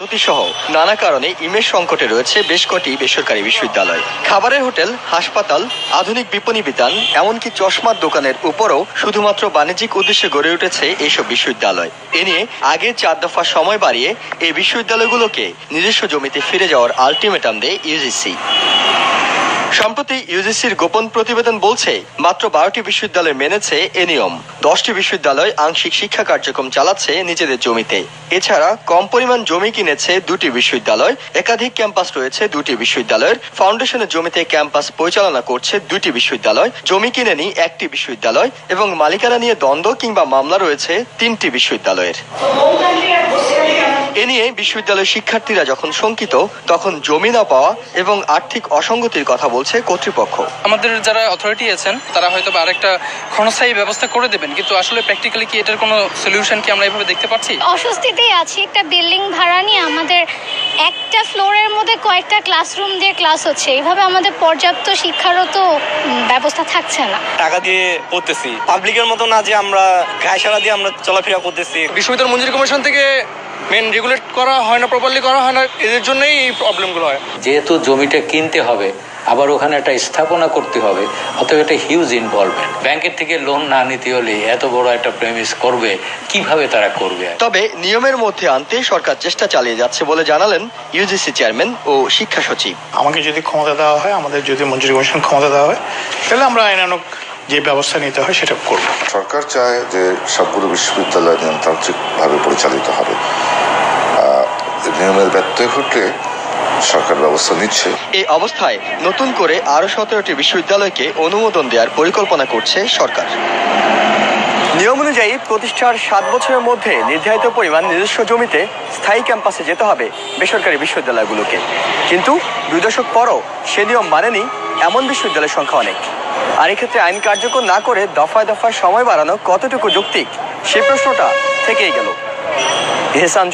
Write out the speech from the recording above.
সহ নানা কারণে ইমেজ সংকটে রয়েছে বেশ কটি বেসরকারি বিশ্ববিদ্যালয়। খাবারের হোটেল, হাসপাতাল, আধুনিক বিপণী বিতান, এমনকি চশমার দোকানের উপরও শুধুমাত্র বাণিজ্যিক উদ্দেশ্যে গড়ে উঠেছে এইসব বিশ্ববিদ্যালয়। এ নিয়ে আগে চার দফা সময় বাড়িয়ে এই বিশ্ববিদ্যালয়গুলোকে নিজস্ব জমিতে ফিরে যাওয়ার আলটিমেটাম দেয় ইউজিসি। সম্প্রতি ইউজিসির গোপন প্রতিবেদন বলছে, মাত্র বারোটি বিশ্ববিদ্যালয় মেনেছে এ নিয়ম। দশটি বিশ্ববিদ্যালয় আংশিক শিক্ষা কার্যক্রম চালাচ্ছে নিজেদের জমিতে। এছাড়া কম পরিমাণ জমি কিনেছে দুটি বিশ্ববিদ্যালয়, একাধিক ক্যাম্পাস রয়েছে দুটি বিশ্ববিদ্যালয়ের, ফাউন্ডেশনের জমিতে ক্যাম্পাস পরিচালনা করছে দুটি বিশ্ববিদ্যালয়, জমি কিনে কিনেনি একটি বিশ্ববিদ্যালয় এবং মালিকানা নিয়ে দ্বন্দ্ব কিংবা মামলা রয়েছে তিনটি বিশ্ববিদ্যালয়ের। এ নিয়ে বিশ্ববিদ্যালয়ের শিক্ষার্থীরা যখন শঙ্কিত তখন জমি না পাওয়া এবং আর্থিক অসঙ্গতির কথা বলছে কর্তৃপক্ষ। আমাদের যারা অথরিটি আছেন তারা হয়তো বা আরেকটা ক্ষণস্থায়ী ব্যবস্থা করে দেবেন কিন্তু আসলে প্র্যাকটিক্যালি কি এটার কোনো সলিউশন কি আমরা এভাবে দেখতে পাচ্ছি? অস্বস্তিতেই আছি একটা বিল্ডিং ভাড়া নিয়ে আমাদের একটা ফ্লোরের মধ্যে কয়েকটা ক্লাসরুম দিয়ে ক্লাস হচ্ছে। এইভাবে আমাদের পর্যাপ্ত শিক্ষারও তো ব্যবস্থা থাকছে না। টাকা দিয়ে পড়তেছি পাবলিকের মতো না যে আমরা গায়ে সারা দিয়ে আমরা চলাফেরা করতেছি। বিশ্ববিদ্যালয় মঞ্জুরি কমিশন থেকে মেন রেগুলেট করা হয় না প্রপারলি করা হয় না এদের জন্যই এই প্রবলেমগুলো হয়। যেহেতু জমিটা কিনতে হবে আবার ওখানে একটা স্থাপনা করতে হবে অতএব একটা হিউজ ইনভলভমেন্ট ব্যাংকের থেকে লোন না নিতে হলে এত বড় একটা প্রেমিস করবে কীভাবে তারা করবে? তবে নিয়মের মধ্যে আনতে সরকার চেষ্টা চালিয়ে যাচ্ছে বলে জানালেন ইউজিসি চেয়ারম্যান ও শিক্ষা সচিব। আমাকে যদি ক্ষমতা দেওয়া হয় আমাদের যদি মঞ্জুরি কমিশন ক্ষমতা দেওয়া হয় তাহলে আমরা আইনানুক যে ব্যবস্থা নিতে হয় সেটা করব। সরকার চায় যে সবগুলো বিশ্ববিদ্যালয় নিয়মতান্ত্রিকভাবে পরিচালিত হবে। নিয়মের ব্যত্যয় ঘটলে সরকার ব্যবস্থা নিচ্ছে। এই অবস্থায় নতুন করে আরও সতেরোটি বিশ্ববিদ্যালয়কে অনুমোদন দেওয়ার পরিকল্পনা করছে সরকার। নিয়ম অনুযায়ী প্রতিষ্ঠার সাত বছরের মধ্যে নির্ধারিত পরিমাণ নিজস্ব জমিতে স্থায়ী ক্যাম্পাসে যেতে হবে বেসরকারি বিশ্ববিদ্যালয়গুলোকে। কিন্তু দুই দশক পরও সে নিয়ম মানেনি এমন বিশ্ববিদ্যালয়ের সংখ্যা অনেক। আর এক্ষেত্রে আইন কার্যকর না করে দফায় দফায় সময় বাড়ানো কতটুকু যৌক্তিক? সে প্রশ্নটা থেকেই গেল। এহসান